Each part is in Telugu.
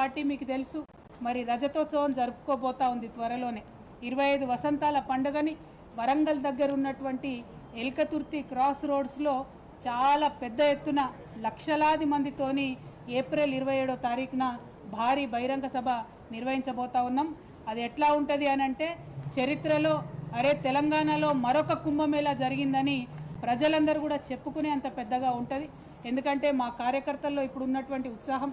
పార్టీ మీకు తెలుసు. మరి రజతోత్సవం జరుపుకోబోతా ఉంది త్వరలోనే. ఇరవై ఐదు వసంతాల పండుగని వరంగల్ దగ్గర ఉన్నటువంటి ఎల్కతుర్తి క్రాస్ రోడ్స్లో చాలా పెద్ద ఎత్తున లక్షలాది మందితోని ఏప్రిల్ ఇరవై ఏడో తారీఖున భారీ బహిరంగ సభ నిర్వహించబోతా ఉన్నాం. అది ఎట్లా ఉంటుంది అని అంటే చరిత్రలో అరే తెలంగాణలో మరొక కుంభమేళా జరిగిందని ప్రజలందరూ కూడా చెప్పుకునే అంత పెద్దగా ఉంటుంది. ఎందుకంటే మా కార్యకర్తల్లో ఇప్పుడు ఉన్నటువంటి ఉత్సాహం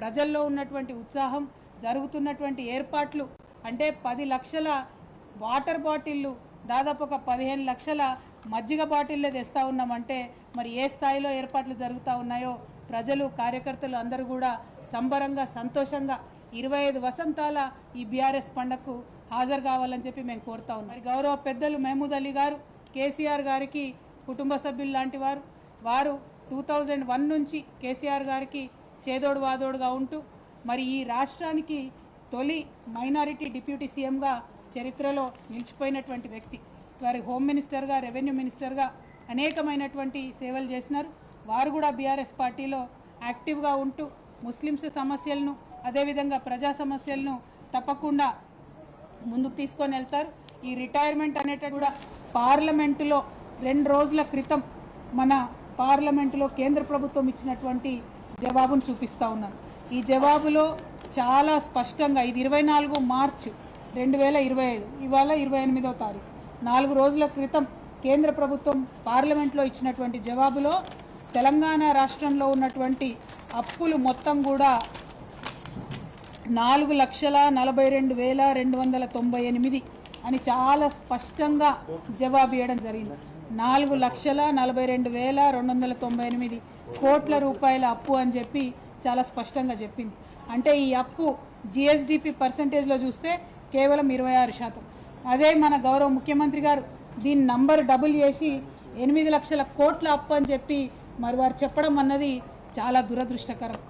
ప్రజల్లో ఉన్నటువంటి ఉత్సాహం జరుగుతున్నటువంటి ఏర్పాట్లు అంటే పది లక్షల వాటర్ బాటిళ్ళు దాదాపు ఒక పదిహేను లక్షల మజ్జిగ బాటిల్లే తెస్తా ఉన్నామంటే మరి ఏ స్థాయిలో ఏర్పాట్లు జరుగుతూ ఉన్నాయో ప్రజలు కార్యకర్తలు అందరూ కూడా సంబరంగా సంతోషంగా ఇరవై ఐదు వసంతాల ఈ బీఆర్ఎస్ పండగకు హాజరు కావాలని చెప్పి మేము కోరుతా ఉన్నాం. మరి గౌరవ పెద్దలు మహమూద్ అలీ గారు కేసీఆర్ గారికి కుటుంబ సభ్యులు లాంటి వారు వారు టూ థౌజండ్ వన్ నుంచి కేసీఆర్ గారికి చేదోడు వాదోడుగా ఉంటూ మరి ఈ రాష్ట్రానికి తొలి మైనారిటీ డిప్యూటీ సీఎంగా చరిత్రలో నిలిచిపోయినటువంటి వ్యక్తి. వారి హోమ్ మినిస్టర్గా రెవెన్యూ మినిస్టర్గా అనేకమైనటువంటి సేవలు చేసినారు. వారు కూడా బీఆర్ఎస్ పార్టీలో యాక్టివ్గా ఉంటూ ముస్లిమ్స్ సమస్యలను అదేవిధంగా ప్రజా సమస్యలను తప్పకుండా ముందుకు తీసుకొని వెళ్తారు. ఈ రిటైర్మెంట్ అనేటది కూడా పార్లమెంటులో రెండు రోజుల క్రితం మన పార్లమెంటులో కేంద్ర ప్రభుత్వం ఇచ్చినటువంటి జవాబును చూపిస్తా ఉన్నాను. ఈ జవాబులో చాలా స్పష్టంగా ఇది ఇరవై నాలుగు మార్చ్ రెండు వేల ఇరవై ఐదు ఇవాళ ఇరవై ఎనిమిదో తారీఖు. నాలుగు రోజుల క్రితం కేంద్ర ప్రభుత్వం పార్లమెంట్లో ఇచ్చినటువంటి జవాబులో తెలంగాణ రాష్ట్రంలో ఉన్నటువంటి అప్పులు మొత్తం కూడా నాలుగు లక్షల నలభై రెండు వేల రెండు వందల తొంభై ఎనిమిది అని చాలా స్పష్టంగా జవాబు ఇవ్వడం జరిగింది. నాలుగు లక్షల నలభై రెండు వేల రెండు వందల తొంభై ఎనిమిది కోట్ల రూపాయల అప్పు అని చెప్పి చాలా స్పష్టంగా చెప్పింది. అంటే ఈ అప్పు జిఎస్డిపి పర్సంటేజ్లో చూస్తే కేవలం ఇరవై ఆరు శాతం. అదే మన గౌరవ ముఖ్యమంత్రి గారు దీని నంబర్ డబుల్ చేసి ఎనిమిది లక్షల కోట్ల అప్పు అని చెప్పి మరి వారు చెప్పడం అన్నది చాలా దురదృష్టకరం.